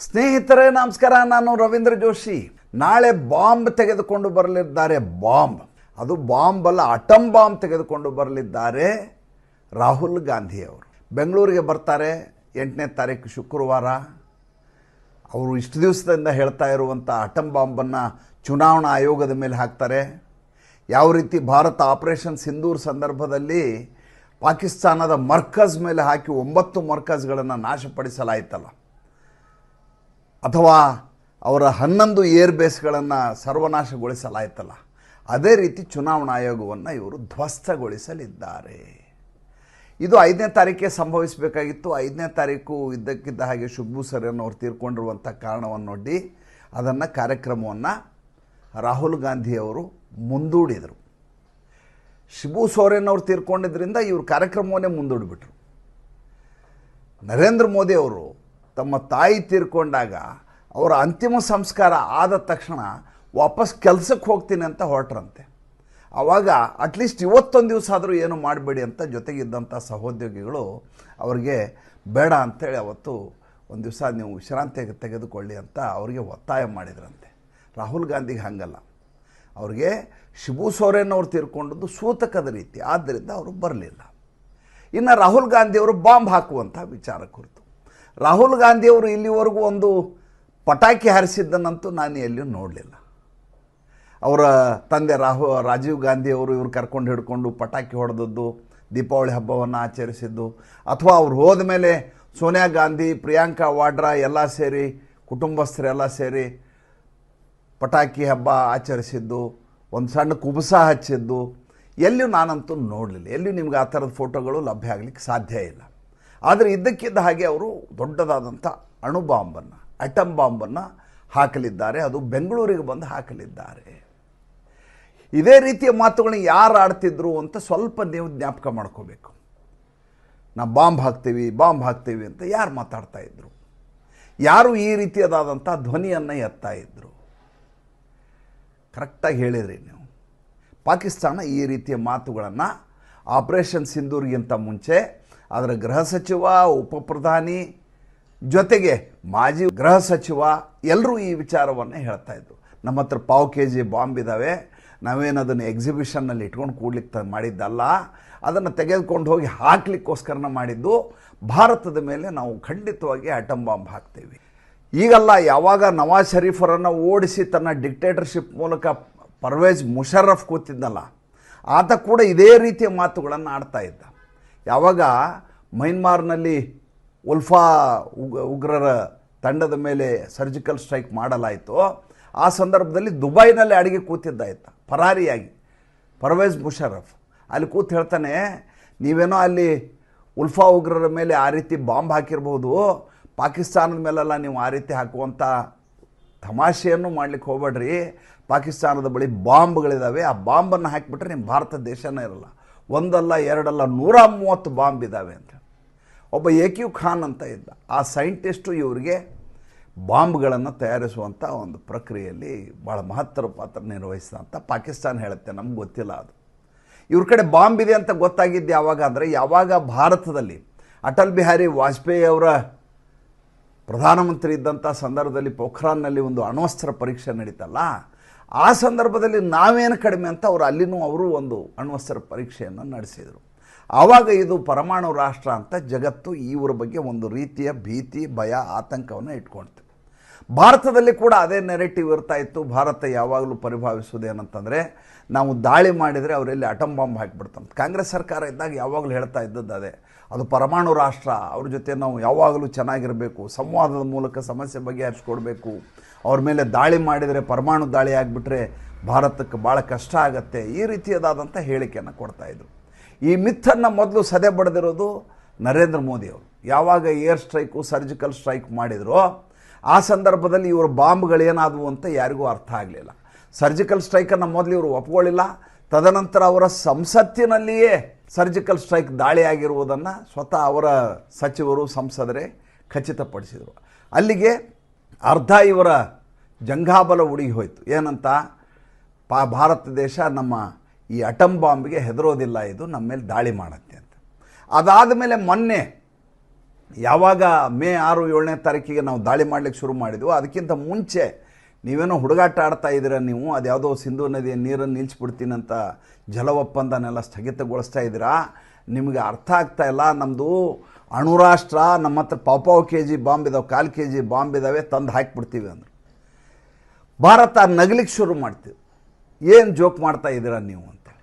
ಸ್ನೇಹಿತರೇ, ನಮಸ್ಕಾರ. ನಾನು ರವೀಂದ್ರ ಜೋಶಿ. ನಾಳೆ ಬಾಂಬ್ ತೆಗೆದುಕೊಂಡು ಬರಲಿದ್ದಾರೆ ಬಾಂಬ್. ಅದು ಬಾಂಬ್ ಅಲ್ಲ ಅಟಮ್ ಬಾಂಬ್ ತೆಗೆದುಕೊಂಡು ಬರಲಿದ್ದಾರೆ ರಾಹುಲ್ ಗಾಂಧಿ ಅವರು ಬೆಂಗಳೂರಿಗೆ ಬರ್ತಾರೆ. ಎಂಟನೇ ತಾರೀಕು ಶುಕ್ರವಾರ. ಅವರು ಇಷ್ಟು ದಿವಸದಿಂದ ಹೇಳ್ತಾ ಇರುವಂಥ ಅಟಮ್ ಬಾಂಬನ್ನು ಚುನಾವಣಾ ಆಯೋಗದ ಮೇಲೆ ಹಾಕ್ತಾರೆ. ಯಾವ ರೀತಿ ಭಾರತ ಆಪರೇಷನ್ ಸಿಂಧೂರ್ ಸಂದರ್ಭದಲ್ಲಿ ಪಾಕಿಸ್ತಾನದ ಮರ್ಕಜ್ ಮೇಲೆ ಹಾಕಿ ಒಂಬತ್ತು ಮರ್ಕಜ್ಗಳನ್ನು ನಾಶಪಡಿಸಲಾಯಿತಲ್ಲ. ಅಥವಾ ಅವರ ಹನ್ನೊಂದು ಏರ್ ಬೇಸ್ಗಳನ್ನು ಸರ್ವನಾಶಗೊಳಿಸಲಾಯಿತಲ್ಲ, ಅದೇ ರೀತಿ ಚುನಾವಣಾ ಆಯೋಗವನ್ನು ಇವರು ಧ್ವಸ್ತಗೊಳಿಸಲಿದ್ದಾರೆ. ಇದು ಐದನೇ ತಾರೀಕಿಗೆ ಸಂಭವಿಸಬೇಕಾಗಿತ್ತು. ಐದನೇ ತಾರೀಕು ಇದ್ದಕ್ಕಿದ್ದ ಹಾಗೆ ಶುಭು ಸರನ್ ಅವರು ತೀರ್ಕೊಂಡಿರುವಂಥ ಕಾರಣವನ್ನು ನೋಡಿ ಅದನ್ನು ಕಾರ್ಯಕ್ರಮವನ್ನು ರಾಹುಲ್ ಗಾಂಧಿಯವರು ಮುಂದೂಡಿದರು. ಶಿಬು ಸೋರೆನ್ ಅವರು ತೀರ್ಕೊಂಡಿದ್ದರಿಂದ ಇವರು ಕಾರ್ಯಕ್ರಮವನ್ನೇ ಮುಂದೂಡಿಬಿಟ್ರು. ನರೇಂದ್ರ ಮೋದಿ ಅವರು ತಮ್ಮ ತಾಯಿ ತೀರ್ಕೊಂಡಾಗ ಅವರ ಅಂತಿಮ ಸಂಸ್ಕಾರ ಆದ ತಕ್ಷಣ ವಾಪಸ್ ಕೆಲಸಕ್ಕೆ ಹೋಗ್ತೀನಿ ಅಂತ ಹೊರಟ್ರಂತೆ. ಆವಾಗ ಅಟ್ಲೀಸ್ಟ್ ಇವತ್ತೊಂದು ದಿವಸ ಆದರೂ ಏನು ಮಾಡಬೇಡಿ ಅಂತ ಜೊತೆಗಿದ್ದಂಥ ಸಹೋದ್ಯೋಗಿಗಳು ಅವರಿಗೆ ಬೇಡ ಅಂತೇಳಿ ಅವತ್ತು ಒಂದು ದಿವಸ ನೀವು ವಿಶ್ರಾಂತಿ ತೆಗೆದುಕೊಳ್ಳಿ ಅಂತ ಅವರಿಗೆ ಒತ್ತಾಯ ಮಾಡಿದ್ರಂತೆ. ರಾಹುಲ್ ಗಾಂಧಿಗೆ ಹಾಗಲ್ಲ. ಅವ್ರಿಗೆ ಶಿಬು ಸೋರೆನ್ ಅವ್ರು ತೀರ್ಕೊಂಡದ್ದು ಸೂತಕದ ರೀತಿ. ಆದ್ದರಿಂದ ಅವರು ಬರಲಿಲ್ಲ. ಇನ್ನು ರಾಹುಲ್ ಗಾಂಧಿಯವರು ಬಾಂಬ್ ಹಾಕುವಂಥ ವಿಚಾರ ಕುರಿತು. ರಾಹುಲ್ ಗಾಂಧಿಯವರು ಇಲ್ಲಿವರೆಗೂ ಒಂದು ಪಟಾಕಿ ಹಾರಿಸಿದ್ದನ್ನಂತೂ ನಾನು ಎಲ್ಲಿಯೂ ನೋಡಲಿಲ್ಲ. ಅವರ ತಂದೆ ರಾಹು, ರಾಜೀವ್ ಗಾಂಧಿಯವರು ಇವ್ರು ಕರ್ಕೊಂಡು ಹಿಡ್ಕೊಂಡು ಪಟಾಕಿ ಹೊಡೆದದ್ದು, ದೀಪಾವಳಿ ಹಬ್ಬವನ್ನು ಆಚರಿಸಿದ್ದು, ಅಥವಾ ಅವ್ರು ಹೋದ ಮೇಲೆ ಸೋನಿಯಾ ಗಾಂಧಿ, ಪ್ರಿಯಾಂಕಾ ವಾಡ್ರಾ ಎಲ್ಲ ಸೇರಿ, ಕುಟುಂಬಸ್ಥರೆಲ್ಲ ಸೇರಿ ಪಟಾಕಿ ಹಬ್ಬ ಆಚರಿಸಿದ್ದು, ಒಂದು ಸಣ್ಣ ಕುಬುಸ ಹಚ್ಚಿದ್ದು, ಎಲ್ಲಿಯೂ ನಾನಂತೂ ನೋಡಲಿಲ್ಲ. ಎಲ್ಲಿಯೂ ನಿಮ್ಗೆ ಆ ಥರದ ಫೋಟೋಗಳು ಲಭ್ಯ ಆಗಲಿಕ್ಕೆ ಸಾಧ್ಯ ಇಲ್ಲ. ಆದರೆ ಇದ್ದಕ್ಕಿದ್ದ ಹಾಗೆ ಅವರು ದೊಡ್ಡದಾದಂಥ ಅಣು ಬಾಂಬನ್ನು ಅಟಮ್ ಬಾಂಬನ್ನು ಹಾಕಲಿದ್ದಾರೆ. ಅದು ಬೆಂಗಳೂರಿಗೆ ಬಂದು ಹಾಕಲಿದ್ದಾರೆ. ಇದೇ ರೀತಿಯ ಮಾತುಗಳನ್ನ ಯಾರು ಆಡ್ತಿದ್ರು ಅಂತ ಸ್ವಲ್ಪ ನೀವು ಜ್ಞಾಪಕ ಮಾಡ್ಕೋಬೇಕು. ನಾವು ಬಾಂಬ್ ಹಾಕ್ತೀವಿ ಬಾಂಬ್ ಹಾಕ್ತೀವಿ ಅಂತ ಯಾರು ಮಾತಾಡ್ತಾ ಇದ್ರು? ಯಾರು ಈ ರೀತಿಯದಾದಂಥ ಧ್ವನಿಯನ್ನು ಎತ್ತಾ ಇದ್ರು? ಕರೆಕ್ಟಾಗಿ ಹೇಳಿದ್ರಿ ನೀವು. ಪಾಕಿಸ್ತಾನ ಈ ರೀತಿಯ ಮಾತುಗಳನ್ನು ಆಪರೇಷನ್ ಸಿಂಧೂರಿಗಿಂತ ಮುಂಚೆ ಅದರ ಗೃಹ ಸಚಿವ ಉಪ ಪ್ರಧಾನಿ ಜೊತೆಗೆ ಮಾಜಿ ಗೃಹ ಸಚಿವ ಎಲ್ಲರೂ ಈ ವಿಚಾರವನ್ನು ಹೇಳ್ತಾ ಇದ್ರು. ನಮ್ಮ ಹತ್ರ ಪಾವು ಕೆ ಜಿ ಬಾಂಬ್ ಇದ್ದಾವೆ ನಾವೇನು ಅದನ್ನು ಎಕ್ಸಿಬಿಷನ್ನಲ್ಲಿ ಇಟ್ಕೊಂಡು ಕೂಡ್ಲಿಕ್ಕೆ ಮಾಡಿದ್ದಲ್ಲ. ಅದನ್ನು ತೆಗೆದುಕೊಂಡು ಹೋಗಿ ಹಾಕ್ಲಿಕ್ಕೋಸ್ಕರನ ಮಾಡಿದ್ದು. ಭಾರತದ ಮೇಲೆ ನಾವು ಖಂಡಿತವಾಗಿ ಅಟಮ್ ಬಾಂಬ್ ಹಾಕ್ತೇವೆ. ಈಗಲ್ಲ ಯಾವಾಗ ನವಾಜ್ ಶರೀಫರನ್ನು ಓಡಿಸಿ ತನ್ನ ಡಿಕ್ಟೇಟರ್ಶಿಪ್ ಮೂಲಕ ಪರ್ವೇಜ್ ಮುಷರಫ್ ಕೂತಿದ್ದಲ್ಲ, ಆತ ಕೂಡ ಇದೇ ರೀತಿಯ ಮಾತುಗಳನ್ನು ಆಡ್ತಾ ಇದ್ದ. ಯಾವಾಗ ಮೈನ್ಮಾರ್ನಲ್ಲಿ ಉಲ್ಫಾ ಉಗ್ರರ ತಂಡದ ಮೇಲೆ ಸರ್ಜಿಕಲ್ ಸ್ಟ್ರೈಕ್ ಮಾಡಲಾಯಿತು, ಆ ಸಂದರ್ಭದಲ್ಲಿ ದುಬೈನಲ್ಲಿ ಅಡಿಗೆ ಕೂತಿದ್ದಾಯ್ತ, ಪರಾರಿಯಾಗಿ, ಪರ್ವೇಜ್ ಮುಷರಫ್. ಅಲ್ಲಿ ಕೂತು ಹೇಳ್ತಾನೆ, ನೀವೇನೋ ಅಲ್ಲಿ ಉಲ್ಫಾ ಉಗ್ರರ ಮೇಲೆ ಆ ರೀತಿ ಬಾಂಬ್ ಹಾಕಿರ್ಬೋದು, ಪಾಕಿಸ್ತಾನದ ಮೇಲೆಲ್ಲ ನೀವು ಆ ರೀತಿ ಹಾಕುವಂಥ ತಮಾಷೆಯನ್ನು ಮಾಡ್ಲಿಕ್ಕೆ ಹೋಗ್ಬೇಡ್ರಿ, ಪಾಕಿಸ್ತಾನದ ಬಳಿ ಬಾಂಬ್ಗಳಿದ್ದಾವೆ ಆ ಬಾಂಬನ್ನು ಹಾಕಿಬಿಟ್ರೆ ನಿಮ್ಮ ಭಾರತ ದೇಶನೇ ಇರಲ್ಲ. ಒಂದಲ್ಲ, ಎರಡಲ್ಲ ನೂರ ಮೂವತ್ತು ಬಾಂಬ್ ಇದ್ದಾವೆ ಅಂತ. ಒಬ್ಬ ಏಕ್ಯೂ ಖಾನ್ ಅಂತ ಇದ್ದ. ಆ ಸೈಂಟಿಸ್ಟು ಇವರಿಗೆ ಬಾಂಬ್ಗಳನ್ನು ತಯಾರಿಸುವಂಥ ಒಂದು ಪ್ರಕ್ರಿಯೆಯಲ್ಲಿ ಭಾಳ ಮಹತ್ತರ ಪಾತ್ರ ನಿರ್ವಹಿಸಿದಂಥ ಪಾಕಿಸ್ತಾನ ಹೇಳುತ್ತೆ, ನಮ್ಗೆ ಗೊತ್ತಿಲ್ಲ ಅದು. ಇವ್ರ ಕಡೆ ಬಾಂಬ್ ಇದೆ ಅಂತ ಗೊತ್ತಾಗಿದ್ದು ಯಾವಾಗ ಅಂದರೆ, ಯಾವಾಗ ಭಾರತದಲ್ಲಿ ಅಟಲ್ ಬಿಹಾರಿ ವಾಜಪೇಯಿ ಅವರ ಪ್ರಧಾನಮಂತ್ರಿ ಇದ್ದಂಥ ಸಂದರ್ಭದಲ್ಲಿ ಪೋಖ್ರಾನ್ನಲ್ಲಿ ಒಂದು ಅಣ್ವಸ್ತ್ರ ಪರೀಕ್ಷೆ ನಡೀತಲ್ಲ ಆ ಸಂದರ್ಭದಲ್ಲಿ ನಾವೇನು ಕಡಿಮೆ ಅಂತ ಅವರು ಅಲ್ಲಿನೂ ಅವರು ಒಂದು ಅಣ್ವಸ್ತ್ರ ಪರೀಕ್ಷೆಯನ್ನು ನಡೆಸಿದರು. ಆವಾಗ ಇದು ಪರಮಾಣು ರಾಷ್ಟ್ರ ಅಂತ ಜಗತ್ತು ಇವರ ಬಗ್ಗೆ ಒಂದು ರೀತಿಯ ಭೀತಿ, ಭಯ, ಆತಂಕವನ್ನು ಇಟ್ಕೊಳ್ತು. ಭಾರತದಲ್ಲಿ ಕೂಡ ಅದೇ ನೆರೆಟಿವ್ ಇರ್ತಾ ಇತ್ತು, ಭಾರತ ಯಾವಾಗಲೂ ಪರಿಭಾವಿಸುವುದೇನಂತಂದರೆ ನಾವು ದಾಳಿ ಮಾಡಿದರೆ ಅವರೆಲ್ಲಿ ಅಟಮ್ ಬಾಂಬ್ ಹಾಕಿಬಿಡ್ತಂತ ಕಾಂಗ್ರೆಸ್ ಸರ್ಕಾರ ಇದ್ದಾಗ ಯಾವಾಗಲೂ ಹೇಳ್ತಾ ಇದ್ದದ್ದು ಅದೇ. ಅದು ಪರಮಾಣು ರಾಷ್ಟ್ರ. ಅವ್ರ ಜೊತೆ ನಾವು ಯಾವಾಗಲೂ ಚೆನ್ನಾಗಿರಬೇಕು. ಸಂವಾದದ ಮೂಲಕ ಸಮಸ್ಯೆ ಬಗೆಹರಿಸ್ಕೊಡ್ಬೇಕು. ಅವ್ರ ಮೇಲೆ ದಾಳಿ ಮಾಡಿದರೆ ಪರಮಾಣು ದಾಳಿ ಆಗಿಬಿಟ್ರೆ ಭಾರತಕ್ಕೆ ಭಾಳ ಕಷ್ಟ ಆಗತ್ತೆ. ಈ ರೀತಿಯದಾದಂಥ ಹೇಳಿಕೆಯನ್ನು ಕೊಡ್ತಾಯಿದ್ರು ಈ ಮಿಥನ್ನು ಮೊದಲು ಸದೆ ಬಡದಿರೋದು ನರೇಂದ್ರ ಮೋದಿ ಅವರು. ಯಾವಾಗ ಏರ್ ಸ್ಟ್ರೈಕು, ಸರ್ಜಿಕಲ್ ಸ್ಟ್ರೈಕ್ ಮಾಡಿದರೋ, ಆ ಸಂದರ್ಭದಲ್ಲಿ ಇವರು ಬಾಂಬ್ಗಳೇನಾದವು ಅಂತ ಯಾರಿಗೂ ಅರ್ಥ ಆಗಲಿಲ್ಲ. ಸರ್ಜಿಕಲ್ ಸ್ಟ್ರೈಕನ್ನು ಮೊದಲು ಇವರು ಒಪ್ಕೊಳ್ಳಿಲ್ಲ ತದನಂತರ ಅವರ ಸಂಸತ್ತಿನಲ್ಲಿಯೇ ಸರ್ಜಿಕಲ್ ಸ್ಟ್ರೈಕ್ ದಾಳಿಯಾಗಿರುವುದನ್ನು ಸ್ವತಃ ಅವರ ಸಚಿವರು ಸಂಸದರೇ ಖಚಿತಪಡಿಸಿದರು. ಅಲ್ಲಿಗೆ ಅರ್ಧ ಇವರ ಜಂಘಾಬಲ ಉಡುಗಿ ಹೋಯಿತು. ಏನಂತ? ಪಾ ಭಾರತ ದೇಶ ನಮ್ಮ ಈ ಅಟಮ್ ಬಾಂಬ್ಗೆ ಹೆದರೋದಿಲ್ಲ, ಇದು ನಮ್ಮ ಮೇಲೆ ದಾಳಿ ಮಾಡುತ್ತೆ ಅಂತ. ಅದಾದ ಮೇಲೆ ಮೊನ್ನೆ ಯಾವಾಗ ಮೇ ಆರು ಏಳನೇ ತಾರೀಕಿಗೆ ನಾವು ದಾಳಿ ಮಾಡಲಿಕ್ಕೆ ಶುರು ಮಾಡಿದ್ವು, ಅದಕ್ಕಿಂತ ಮುಂಚೆ ನೀವೇನೋ ಹುಡುಗಾಟ ಆಡ್ತಾ ಇದ್ದೀರಾ ನೀವು? ಅದ್ಯಾವುದೋ ಸಿಂಧು ನದಿಯ ನೀರನ್ನು ನಿಲ್ಸ್ಬಿಡ್ತೀನಂತ ಜಲ ಒಪ್ಪಂದನೆಲ್ಲ ಸ್ಥಗಿತಗೊಳಿಸ್ತಾ ಇದ್ದೀರಾ? ನಿಮಗೆ ಅರ್ಥ ಆಗ್ತಾ ಇಲ್ಲ. ನಮ್ಮದು ಅಣುರಾಷ್ಟ್ರ, ನಮ್ಮ ಹತ್ರ ಪಾಪಾವು ಕೆ ಜಿ ಬಾಂಬ್ ಇದಾವೆ, ಕಾಲು ಕೆ ಜಿ ಬಾಂಬ್ ಇದ್ದಾವೆ ತಂದು ಹಾಕಿಬಿಡ್ತೀವಿ ಅಂದರು. ಭಾರತ ನಗಲಿಕ್ಕೆ ಶುರು ಮಾಡ್ತೀವಿ. ಏನು ಜೋಕ್ ಮಾಡ್ತಾ ಇದ್ದೀರಾ ನೀವು ಅಂತೇಳಿ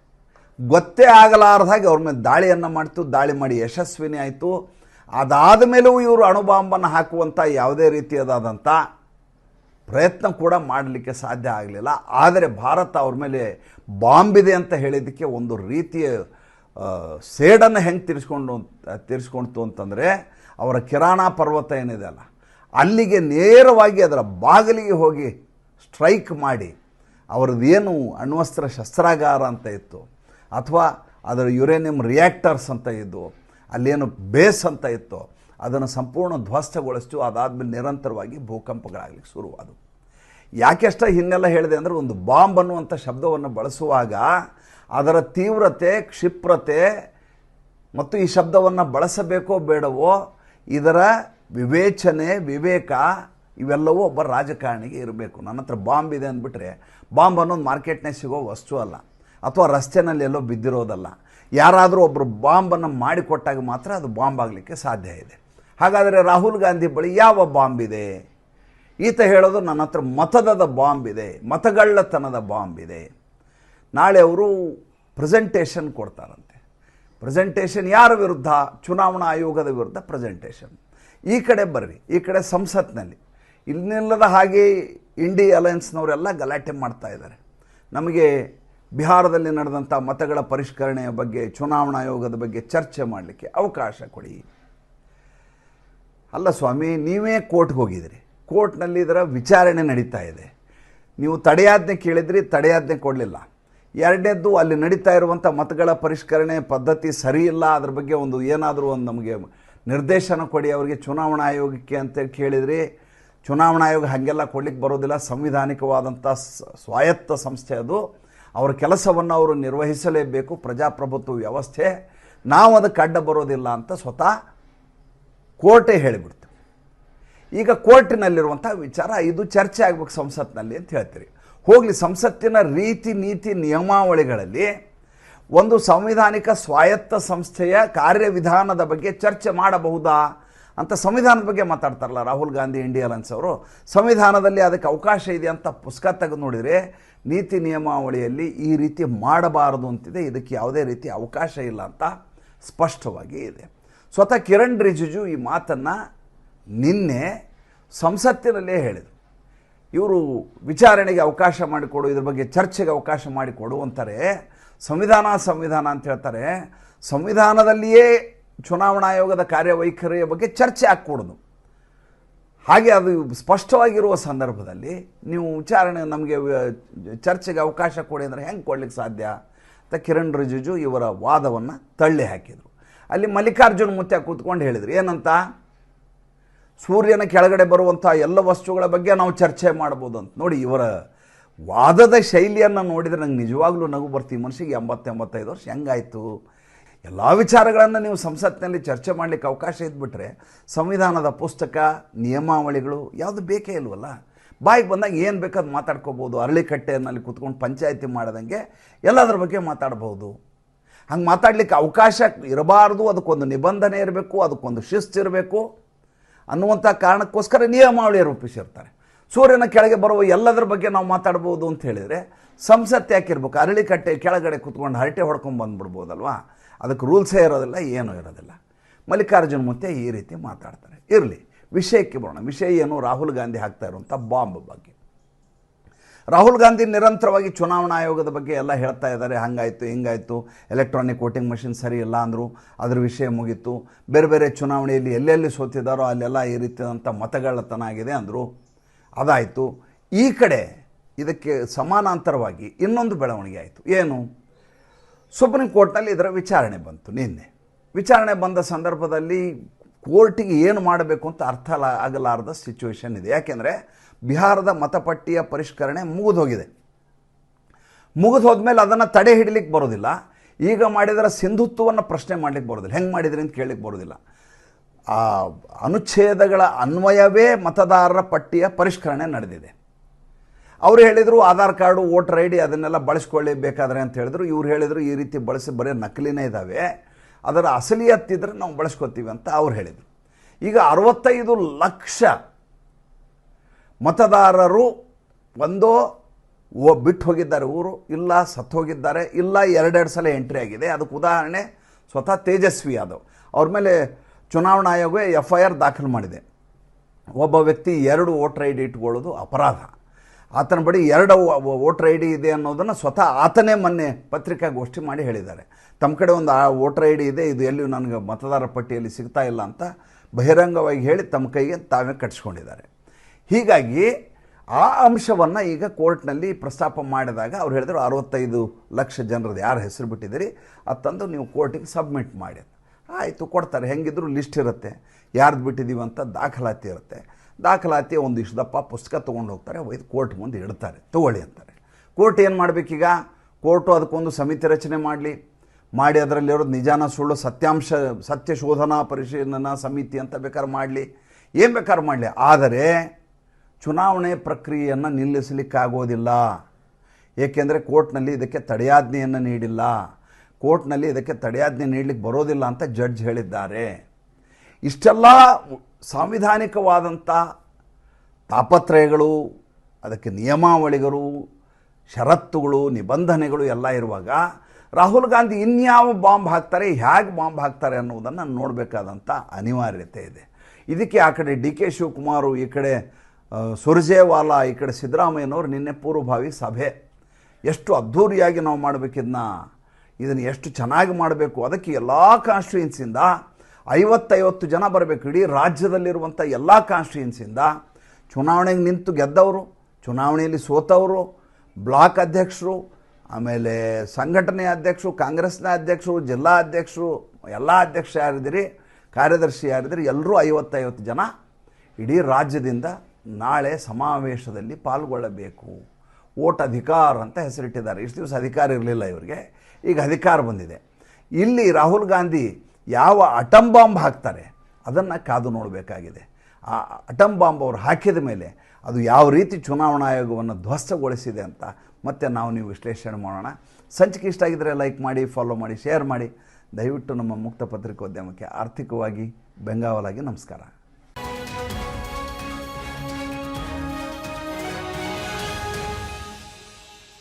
ಗೊತ್ತೇ ಆಗಲಾರ್ದಾಗೆ ಅವ್ರ ಮೇಲೆ ದಾಳಿಯನ್ನು ಮಾಡ್ತು, ದಾಳಿ ಮಾಡಿ ಯಶಸ್ವಿನಿ ಆಯಿತು. ಅದಾದ ಮೇಲೂ ಇವರು ಅಣುಬಾಂಬನ್ನು ಹಾಕುವಂಥ ಯಾವುದೇ ರೀತಿಯದಾದಂಥ ಪ್ರಯತ್ನ ಕೂಡ ಮಾಡಲಿಕ್ಕೆ ಸಾಧ್ಯ ಆಗಲಿಲ್ಲ. ಆದರೆ ಭಾರತ ಅವ್ರ ಮೇಲೆ ಬಾಂಬಿದೆ ಅಂತ ಹೇಳಿದ್ದಕ್ಕೆ ಒಂದು ರೀತಿಯ ಸೇಡನ್ನು ಹೆಂಗೆ ತಿರ್ಸ್ಕೊಂಡು ತಿರ್ಸ್ಕೊಳ್ತು ಅಂತಂದರೆ ಅವರ ಕಿರಾಣ ಪರ್ವತ ಏನಿದೆ ಅಲ್ಲ, ಅಲ್ಲಿಗೆ ನೇರವಾಗಿ ಅದರ ಬಾಗಿಲಿಗೆ ಹೋಗಿ ಸ್ಟ್ರೈಕ್ ಮಾಡಿ ಅವ್ರದ್ದೇನು ಅಣ್ವಸ್ತ್ರ ಶಸ್ತ್ರಾಗಾರ ಅಂತ ಇತ್ತು, ಅಥವಾ ಅದರ ಯುರೇನಿಯಂ ರಿಯಾಕ್ಟರ್ಸ್ ಅಂತ ಇದ್ದು, ಅಲ್ಲೇನು ಬೇಸ್ ಅಂತ ಇತ್ತು ಅದನ್ನು ಸಂಪೂರ್ಣ ಧ್ವಸ್ತಗೊಳಿಸ್ತು. ಅದಾದಮೇಲೆ ನಿರಂತರವಾಗಿ ಭೂಕಂಪಗಳಾಗಲಿಕ್ಕೆ ಶುರುವಾದವು. ಯಾಕೆಷ್ಟ ಹಿನ್ನೆಲ್ಲ ಹೇಳಿದೆ ಅಂದರೆ ಒಂದು ಬಾಂಬ್ ಅನ್ನುವಂಥ ಶಬ್ದವನ್ನು ಬಳಸುವಾಗ ಅದರ ತೀವ್ರತೆ, ಕ್ಷಿಪ್ರತೆ ಮತ್ತು ಈ ಶಬ್ದವನ್ನು ಬಳಸಬೇಕೋ ಬೇಡವೋ ಇದರ ವಿವೇಚನೆ, ವಿವೇಕ ಇವೆಲ್ಲವೂ ಒಬ್ಬ ರಾಜಕಾರಣಿಗೆ ಇರಬೇಕು. ನನ್ನ ಹತ್ರ ಬಾಂಬ್ ಇದೆ ಅಂದ್ಬಿಟ್ರೆ ಬಾಂಬ್ ಅನ್ನೋದು ಮಾರ್ಕೆಟ್ನಾಗ ಸಿಗೋ ವಸ್ತು ಅಲ್ಲ. ಅಥವಾ ರಸ್ತೆನಲ್ಲಿ ಎಲ್ಲೋ ಬಿದ್ದಿರೋದಲ್ಲ. ಯಾರಾದರೂ ಒಬ್ಬರು ಬಾಂಬನ್ನು ಮಾಡಿಕೊಟ್ಟಾಗ ಮಾತ್ರ ಅದು ಬಾಂಬ್ ಆಗಲಿಕ್ಕೆ ಸಾಧ್ಯ ಇದೆ. ಹಾಗಾದರೆ ರಾಹುಲ್ ಗಾಂಧಿ ಬಳಿ ಯಾವ ಬಾಂಬ್ ಇದೆ? ಈತ ಹೇಳೋದು ನನ್ನ ಹತ್ರ ಮತದದ ಬಾಂಬ್ ಇದೆ, ಮತಗಳ್ಳತನದ ಬಾಂಬ್ ಇದೆ. ನಾಳೆ ಅವರು ಪ್ರೆಸೆಂಟೇಷನ್ ಕೊಡ್ತಾರಂತೆ. ಪ್ರೆಸೆಂಟೇಷನ್ ಯಾರ ವಿರುದ್ಧ? ಚುನಾವಣಾ ಆಯೋಗದ ವಿರುದ್ಧ ಪ್ರೆಸೆಂಟೇಷನ್. ಈ ಕಡೆ ಬರ್ರಿ, ಈ ಕಡೆ ಸಂಸತ್ನಲ್ಲಿ. ಇನ್ನಿಲ್ಲದ ಹಾಗೆ ಇಂಡಿ ಅಲಯನ್ಸ್ನವರೆಲ್ಲ ಗಲಾಟೆ ಮಾಡ್ತಾ ಇದ್ದಾರೆ. ನಮಗೆ ಬಿಹಾರದಲ್ಲಿ ನಡೆದಂಥ ಮತಗಳ ಪರಿಷ್ಕರಣೆಯ ಬಗ್ಗೆ, ಚುನಾವಣಾ ಆಯೋಗದ ಬಗ್ಗೆ ಚರ್ಚೆ ಮಾಡಲಿಕ್ಕೆ ಅವಕಾಶ ಕೊಡಿ. ಅಲ್ಲ ಸ್ವಾಮಿ, ನೀವೇ ಕೋರ್ಟ್ಗೆ ಹೋಗಿದ್ರಿ. ಕೋರ್ಟ್ನಲ್ಲಿ ಇದರ ವಿಚಾರಣೆ ನಡೀತಾ ಇದೆ. ನೀವು ತಡೆಯಾಜ್ಞೆ ಕೇಳಿದ್ರಿ, ತಡೆಯಾಜ್ಞೆ ಕೊಡಲಿಲ್ಲ. ಎರಡನೇದ್ದು, ಅಲ್ಲಿ ನಡೀತಾ ಇರುವಂಥ ಮತಗಳ ಪರಿಷ್ಕರಣೆ ಪದ್ಧತಿ ಸರಿ ಇಲ್ಲ. ಅದ್ರ ಬಗ್ಗೆ ಒಂದು ಏನಾದರೂ ಒಂದು ನಮಗೆ ನಿರ್ದೇಶನ ಕೊಡಿ, ಅವರಿಗೆ ಚುನಾವಣಾ ಆಯೋಗಕ್ಕೆ ಅಂತೇಳಿ ಕೇಳಿದ್ರಿ. ಚುನಾವಣಾ ಆಯೋಗ ಹಾಗೆಲ್ಲ ಕೊಡ್ಲಿಕ್ಕೆ ಬರೋದಿಲ್ಲ. ಸಂವಿಧಾನಿಕವಾದಂಥ ಸ್ವಾಯತ್ತ ಸಂಸ್ಥೆ ಅದು. ಅವರ ಕೆಲಸವನ್ನು ಅವರು ನಿರ್ವಹಿಸಲೇಬೇಕು. ಪ್ರಜಾಪ್ರಭುತ್ವ ವ್ಯವಸ್ಥೆ. ನಾವು ಅದಕ್ಕೆ ಅಡ್ಡ ಬರೋದಿಲ್ಲ ಅಂತ ಸ್ವತಃ ಕೋರ್ಟೇ ಹೇಳಿಬಿಡ್ತು. ಈಗ ಕೋರ್ಟಿನಲ್ಲಿರುವಂಥ ವಿಚಾರ, ಇದು ಚರ್ಚೆ ಆಗ್ಬೇಕು ಸಂಸತ್ನಲ್ಲಿ ಅಂತ ಹೇಳ್ತೀರಿ. ಹೋಗಲಿ, ಸಂಸತ್ತಿನ ರೀತಿ, ನೀತಿ, ನಿಯಮಾವಳಿಗಳಲ್ಲಿ ಒಂದು ಸಂವಿಧಾನಿಕ ಸ್ವಾಯತ್ತ ಸಂಸ್ಥೆಯ ಕಾರ್ಯವಿಧಾನದ ಬಗ್ಗೆ ಚರ್ಚೆ ಮಾಡಬಹುದಾ ಅಂತ ಸಂವಿಧಾನದ ಬಗ್ಗೆ ಮಾತಾಡ್ತಾರಲ್ಲ ರಾಹುಲ್ ಗಾಂಧಿ ಇಂಡಿಯಾ ಅಲನ್ಸ್ ಅವರು. ಸಂವಿಧಾನದಲ್ಲಿ ಅದಕ್ಕೆ ಅವಕಾಶ ಇದೆ ಅಂತ ಪುಸ್ತಕ ತೆಗೆದು ನೋಡಿದರೆ ನೀತಿ ನಿಯಮಾವಳಿಯಲ್ಲಿ ಈ ರೀತಿ ಮಾಡಬಾರದು ಅಂತಿದೆ. ಇದಕ್ಕೆ ಯಾವುದೇ ರೀತಿ ಅವಕಾಶ ಇಲ್ಲ ಅಂತ ಸ್ಪಷ್ಟವಾಗಿ ಇದೆ. ಸ್ವತಃ ಕಿರಣ್ ರಿಜಿಜು ಈ ಮಾತನ್ನು ನಿನ್ನೆ ಸಂಸತ್ತಿನಲ್ಲೇ ಹೇಳಿದರು. ಇವರು ವಿಚಾರಣೆಗೆ ಅವಕಾಶ ಮಾಡಿಕೊಡು, ಇದ್ರ ಬಗ್ಗೆ ಚರ್ಚೆಗೆ ಅವಕಾಶ ಮಾಡಿಕೊಡು ಅಂತಾರೆ. ಸಂವಿಧಾನ ಸಂವಿಧಾನ ಅಂತ ಹೇಳ್ತಾರೆ. ಸಂವಿಧಾನದಲ್ಲಿಯೇ ಚುನಾವಣಾ ಆಯೋಗದ ಕಾರ್ಯವೈಖರಿಯ ಬಗ್ಗೆ ಚರ್ಚೆ ಹಾಕ್ಕೊಡೋದು ಹಾಗೆ ಅದು ಸ್ಪಷ್ಟವಾಗಿರುವ ಸಂದರ್ಭದಲ್ಲಿ ನೀವು ವಿಚಾರಣೆ ನಮಗೆ ಚರ್ಚೆಗೆ ಅವಕಾಶ ಕೊಡಿ ಅಂದರೆ ಹೆಂಗೆ ಕೊಡ್ಲಿಕ್ಕೆ ಸಾಧ್ಯ ಅಂತ ಕಿರಣ್ ರಿಜಿಜು ಇವರ ವಾದವನ್ನು ತಳ್ಳಿ ಹಾಕಿದರು. ಅಲ್ಲಿ ಮಲ್ಲಿಕಾರ್ಜುನ್ ಮುತ್ಯ ಕೂತ್ಕೊಂಡು ಹೇಳಿದ್ರು. ಏನಂತ? ಸೂರ್ಯನ ಕೆಳಗಡೆ ಬರುವಂಥ ಎಲ್ಲ ವಸ್ತುಗಳ ಬಗ್ಗೆ ನಾವು ಚರ್ಚೆ ಮಾಡ್ಬೋದು ಅಂತ ನೋಡಿ, ಇವರ ವಾದದ ಶೈಲಿಯನ್ನು ನೋಡಿದರೆ ನಂಗೆ ನಿಜವಾಗ್ಲೂ ನಗು ಬರ್ತೀವಿ ಮನುಷ್ಯಗೆ ಎಂಬತ್ತೆಂಬತ್ತೈದು ವರ್ಷ. ಹೆಂಗಾಯಿತು? ಎಲ್ಲ ವಿಚಾರಗಳನ್ನು ನೀವು ಸಂಸತ್ತಿನಲ್ಲಿ ಚರ್ಚೆ ಮಾಡಲಿಕ್ಕೆ ಅವಕಾಶ ಇದ್ಬಿಟ್ರೆ ಸಂವಿಧಾನದ ಪುಸ್ತಕ, ನಿಯಮಾವಳಿಗಳು ಯಾವುದು ಬೇಕೇ ಇಲ್ವಲ್ಲ? ಬಾಯಿಗೆ ಬಂದಾಗ ಏನು ಬೇಕಾದ್ ಮಾತಾಡ್ಕೋಬೋದು. ಅರಳಿಕಟ್ಟೆಯಲ್ಲಿ ಕೂತ್ಕೊಂಡು ಪಂಚಾಯತಿ ಮಾಡಿದಂಗೆ ಎಲ್ಲದರ ಬಗ್ಗೆ ಮಾತಾಡ್ಬೋದು ಹಂಗೆ ಮಾತಾಡಲಿಕ್ಕೆ ಅವಕಾಶ ಇರಬಾರ್ದು, ಅದಕ್ಕೊಂದು ನಿಬಂಧನೆ ಇರಬೇಕು, ಅದಕ್ಕೊಂದು ಶಿಸ್ತು ಇರಬೇಕು ಅನ್ನುವಂಥ ಕಾರಣಕ್ಕೋಸ್ಕರ ನಿಯಮಾವಳಿ ರೂಪಿಸಿರ್ತಾರೆ. ಸೂರ್ಯನ ಕೆಳಗೆ ಬರುವ ಎಲ್ಲದರ ಬಗ್ಗೆ ನಾವು ಮಾತಾಡ್ಬೋದು ಅಂತ ಹೇಳಿದರೆ ಸಂಸತ್ತು ಯಾಕಿರ್ಬೇಕು ಅರಳಿಕಟ್ಟೆ ಕೆಳಗಡೆ ಕೂತ್ಕೊಂಡು ಹರಟೆ ಹೊಡ್ಕೊಂಡು ಬಂದುಬಿಡ್ಬೋದಲ್ವಾ? ಅದಕ್ಕೆ ರೂಲ್ಸೇ ಇರೋದಿಲ್ಲ, ಏನೂ ಇರೋದಿಲ್ಲ. ಮಲ್ಲಿಕಾರ್ಜುನ್ ಮುತ್ತೆ ಈ ರೀತಿ ಮಾತಾಡ್ತಾರೆ. ಇರಲಿ, ವಿಷಯಕ್ಕೆ ಬರೋಣ. ವಿಷಯ ಏನು? ರಾಹುಲ್ ಗಾಂಧಿ ಹಾಕ್ತಾ ಇರುವಂಥ ಬಾಂಬ್ ಬಗ್ಗೆ. ರಾಹುಲ್ ಗಾಂಧಿ ನಿರಂತರವಾಗಿ ಚುನಾವಣಾ ಆಯೋಗದ ಬಗ್ಗೆ ಎಲ್ಲ ಹೇಳ್ತಾ ಇದ್ದಾರೆ. ಹಂಗಾಯಿತು, ಹಿಂಗಾಯಿತು. ಎಲೆಕ್ಟ್ರಾನಿಕ್ ವೋಟಿಂಗ್ ಮಷಿನ್ ಸರಿ ಇಲ್ಲ ಅಂದರು ಅದ್ರ ವಿಷಯ ಮುಗೀತು. ಬೇರೆ ಬೇರೆ ಚುನಾವಣೆಯಲ್ಲಿ ಎಲ್ಲೆಲ್ಲಿ ಸೋತಿದ್ದಾರೋ ಅಲ್ಲೆಲ್ಲ ಈ ರೀತಿಯಾದಂಥ ಮತಗಳತನ ಆಗಿದೆ ಅಂದರು. ಅದಾಯಿತು. ಈ ಕಡೆ ಇದಕ್ಕೆ ಸಮಾನಾಂತರವಾಗಿ ಇನ್ನೊಂದು ಬೆಳವಣಿಗೆ ಆಯಿತು. ಏನು? ಸುಪ್ರೀಂ ಕೋರ್ಟ್ನಲ್ಲಿ ಇದರ ವಿಚಾರಣೆ ಬಂತು ನಿನ್ನೆ. ವಿಚಾರಣೆ ಬಂದ ಸಂದರ್ಭದಲ್ಲಿ ಕೋರ್ಟಿಗೆ ಏನು ಮಾಡಬೇಕು ಅಂತ ಅರ್ಥ ಆಗಲಾರದ ಸಿಚುವೇಶನ್ ಇದೆ. ಯಾಕೆಂದರೆ ಬಿಹಾರದ ಮತಪಟ್ಟಿಯ ಪರಿಷ್ಕರಣೆ ಮುಗಿದು ಹೋಗಿದೆ ಮುಗಿದು ಹೋದ್ಮೇಲೆ ಅದನ್ನು ತಡೆ ಹಿಡಿಲಿಕ್ಕೆ ಬರೋದಿಲ್ಲ. ಈಗ ಮಾಡಿದರೆ ಸಿಂಧುತ್ವವನ್ನು ಪ್ರಶ್ನೆ ಮಾಡಲಿಕ್ಕೆ ಬರೋದಿಲ್ಲ. ಹೆಂಗೆ ಮಾಡಿದ್ರಿ ಅಂತ ಕೇಳಲಿಕ್ಕೆ ಬರೋದಿಲ್ಲ. ಆ ಅನುಚ್ಛೇದಗಳ ಅನ್ವಯವೇ ಮತದಾರರ ಪಟ್ಟಿಯ ಪರಿಷ್ಕರಣೆ ನಡೆದಿದೆ. ಅವರು ಹೇಳಿದರು Aadhaar card, voter I D ಅದನ್ನೆಲ್ಲ ಬಳಸ್ಕೊಳ್ಳಿ ಬೇಕಾದರೆ ಅಂತ ಹೇಳಿದ್ರು. ಇವ್ರು ಹೇಳಿದರು ಈ ರೀತಿ ಬಳಸಿ ಬರೀ ನಕಲಿನೇ ಇದ್ದಾವೆ ಅದರ ಅಸಲಿಯತ್ತಿದ್ರೆ ನಾವು ಬಳಸ್ಕೊತೀವಿ ಅಂತ ಅವ್ರು ಹೇಳಿದರು. ಈಗ ಅರವತ್ತೈದು ಲಕ್ಷ ಮತದಾರರು ಒಂದೋ ಓ ಬಿಟ್ಟು ಹೋಗಿದ್ದಾರೆ, ಊರು ಇಲ್ಲ ಸತ್ತು ಹೋಗಿದ್ದಾರೆ, ಇಲ್ಲ, ಎರಡೆರಡು ಸಲ ಎಂಟ್ರಿ ಆಗಿದೆ. ಅದಕ್ಕೆ ಉದಾಹರಣೆ ಸ್ವತಃ ತೇಜಸ್ವಿ ಅದು ಅವ್ರ ಮೇಲೆ ಚುನಾವಣಾ ಆಯೋಗವೇ ಎಫ್ ಐ ಆರ್ ದಾಖಲು ಮಾಡಿದೆ. ಒಬ್ಬ ವ್ಯಕ್ತಿ ಎರಡು ವೋಟರ್ ಐ ಡಿ ಇಟ್ಕೊಳ್ಳೋದು ಅಪರಾಧ. ಆತನ ಬಳಿ ಎರಡು ವೋಟರ್ ಐ ಡಿ ಇದೆ ಅನ್ನೋದನ್ನು ಸ್ವತಃ ಆತನೇ ಮೊನ್ನೆ ಪತ್ರಿಕಾಗೋಷ್ಠಿ ಮಾಡಿ ಹೇಳಿದ್ದಾರೆ. ತಮ್ಮ ಕಡೆ ಒಂದು ಆ ವೋಟರ್ ಐ ಡಿ ಇದೆ, ಇದು ಎಲ್ಲಿಯೂ ನನಗೆ ಮತದಾರ ಪಟ್ಟಿಯಲ್ಲಿ ಸಿಗ್ತಾ ಇಲ್ಲ ಅಂತ ಬಹಿರಂಗವಾಗಿ ಹೇಳಿ ತಮ್ಮ ಕೈಗೆ ತಾವೇ ಕಟ್ಸ್ಕೊಂಡಿದ್ದಾರೆ ಹೀಗಾಗಿ ಆ ಅಂಶವನ್ನು ಈಗ ಕೋರ್ಟ್ನಲ್ಲಿ ಪ್ರಸ್ತಾಪ ಮಾಡಿದಾಗ ಅವ್ರು ಹೇಳಿದ್ರು ಅರವತ್ತೈದು ಲಕ್ಷ ಜನರದ್ದು ಯಾರು ಹೆಸರು ಬಿಟ್ಟಿದ್ದೀರಿ? ಅದು ನೀವು ಕೋರ್ಟಿಗೆ ಸಬ್ಮಿಟ್ ಮಾಡಿ. ಆಯಿತು, ಕೊಡ್ತಾರೆ. ಹೆಂಗಿದ್ರು ಲಿಸ್ಟ್ ಇರುತ್ತೆ. ಯಾರ್ದು ಬಿಟ್ಟಿದ್ದೀವಿ ಅಂತ ದಾಖಲಾತಿ ಇರುತ್ತೆ. ದಾಖಲಾತಿ ಒಂದಿಷ್ಟು ದಪ್ಪ ಪುಸ್ತಕ ತೊಗೊಂಡು ಹೋಗ್ತಾರೆ. ಒಯ್ದು ಕೋರ್ಟ್ ಮುಂದೆ ಇಡ್ತಾರೆ. ತಗೊಳ್ಳಿ ಅಂತಾರೆ. ಕೋರ್ಟ್ ಏನು ಮಾಡಬೇಕೀಗ? ಕೋರ್ಟು ಅದಕ್ಕೊಂದು ಸಮಿತಿ ರಚನೆ ಮಾಡಲಿ. ಮಾಡಿ ಅದರಲ್ಲಿರೋದು ನಿಜಾನ, ಸುಳ್ಳು, ಸತ್ಯಾಂಶ ಸತ್ಯ ಶೋಧನಾ ಪರಿಶೀಲನಾ ಸಮಿತಿ ಅಂತ ಬೇಕಾದ್ರೆ ಮಾಡಲಿ. ಏನು ಬೇಕಾದ್ರೆ ಮಾಡಲಿ. ಆದರೆ ಚುನಾವಣೆ ಪ್ರಕ್ರಿಯೆಯನ್ನು ನಿಲ್ಲಿಸಲಿಕ್ಕಾಗೋದಿಲ್ಲ. ಏಕೆಂದರೆ ಕೋರ್ಟ್ನಲ್ಲಿ ಇದಕ್ಕೆ ತಡೆಯಾಜ್ಞೆಯನ್ನು ನೀಡಿಲ್ಲ. ಕೋರ್ಟ್ನಲ್ಲಿ ಇದಕ್ಕೆ ತಡೆಯಾಜ್ಞೆ ನೀಡಲಿಕ್ಕೆ ಬರೋದಿಲ್ಲ ಅಂತ ಜಡ್ಜ್ ಹೇಳಿದ್ದಾರೆ. ಇಷ್ಟೆಲ್ಲ ಸಾಂವಿಧಾನಿಕವಾದಂಥ ತಾಪತ್ರಯಗಳು, ಅದಕ್ಕೆ ನಿಯಮಾವಳಿಗಳು, ಷರತ್ತುಗಳು, ನಿಬಂಧನೆಗಳು ಎಲ್ಲ ಇರುವಾಗ ರಾಹುಲ್ ಗಾಂಧಿ ಇನ್ಯಾವ ಬಾಂಬ್ ಹಾಕ್ತಾರೆ ಹೇಗೆ ಬಾಂಬ್ ಹಾಕ್ತಾರೆ ಅನ್ನೋದನ್ನು ನೋಡಬೇಕಾದಂಥ ಅನಿವಾರ್ಯತೆ ಇದೆ. ಇದಕ್ಕೆ ಆ ಕಡೆ ಡಿ ಕೆ ಶಿವಕುಮಾರು ಈ ಕಡೆ ಸುರ್ಜೇವಾಲಾ ಈ ಕಡೆ ಸಿದ್ದರಾಮಯ್ಯನವರು ನಿನ್ನೆ ಪೂರ್ವಭಾವಿ ಸಭೆ. ಎಷ್ಟು ಅದ್ಧೂರಿಯಾಗಿ ನಾವು ಮಾಡಬೇಕಿದ್ನ? ಇದನ್ನು ಎಷ್ಟು ಚೆನ್ನಾಗಿ ಮಾಡಬೇಕು? ಅದಕ್ಕೆ ಎಲ್ಲ ಕಾನ್ಸ್ಟಿಟ್ಯೂನ್ಸಿಂದ ಐವತ್ತೈವತ್ತು ಜನ ಬರಬೇಕು. ಇಡೀ ರಾಜ್ಯದಲ್ಲಿರುವಂಥ ಎಲ್ಲ ಕಾನ್ಸ್ಟಿಟ್ಯೂನ್ಸಿಂದ ಚುನಾವಣೆಗೆ ನಿಂತು ಗೆದ್ದವರು, ಚುನಾವಣೆಯಲ್ಲಿ ಸೋತವರು, ಬ್ಲಾಕ್ ಅಧ್ಯಕ್ಷರು, ಆಮೇಲೆ ಸಂಘಟನೆ ಅಧ್ಯಕ್ಷರು, ಕಾಂಗ್ರೆಸ್ನ ಅಧ್ಯಕ್ಷರು, ಜಿಲ್ಲಾ ಅಧ್ಯಕ್ಷರು, ಎಲ್ಲ ಅಧ್ಯಕ್ಷ ಯಾರಿದ್ದೀರಿ? ಕಾರ್ಯದರ್ಶಿ ಯಾರಿದ್ದೀರಿ? ಎಲ್ಲರೂ ಐವತ್ತೈವತ್ತು ಜನ ಇಡೀ ರಾಜ್ಯದಿಂದ ನಾಳೆ ಸಮಾವೇಶದಲ್ಲಿ ಪಾಲ್ಗೊಳ್ಳಬೇಕು. ಓಟ್ ಅಧಿಕಾರ ಅಂತ ಹೆಸರಿಟ್ಟಿದ್ದಾರೆ. ಇಷ್ಟು ದಿವಸ ಅಧಿಕಾರ ಇರಲಿಲ್ಲ ಇವರಿಗೆ. ಈಗ ಅಧಿಕಾರ ಬಂದಿದೆ. ಇಲ್ಲಿ ರಾಹುಲ್ ಗಾಂಧಿ ಯಾವ ಅಟಮ್ ಬಾಂಬ್ ಹಾಕ್ತಾರೆ, ಅದನ್ನು ಕಾದು ನೋಡಬೇಕಾಗಿದೆ. ಆ ಅಟಮ್ ಬಾಂಬ್ ಅವರು ಹಾಕಿದ ಮೇಲೆ ಅದು ಯಾವ ರೀತಿ ಚುನಾವಣಾ ಆಯೋಗವನ್ನು ಧ್ವಸ್ತಗೊಳಿಸಿದೆ ಅಂತ ಮತ್ತೆ ನಾವು ನೀವು ವಿಶ್ಲೇಷಣೆ ಮಾಡೋಣ. ಸಂಚಿಕೆ ಇಷ್ಟ ಆಗಿದ್ದರೆ ಲೈಕ್ ಮಾಡಿ ಫಾಲೋ ಮಾಡಿ ಶೇರ್ ಮಾಡಿ. ದಯವಿಟ್ಟು ನಮ್ಮ ಮುಕ್ತ ಪತ್ರಿಕೋದ್ಯಮಕ್ಕೆ ಆರ್ಥಿಕವಾಗಿ ಬೆಂಗಾವಲಾಗಿ ನಮಸ್ಕಾರ.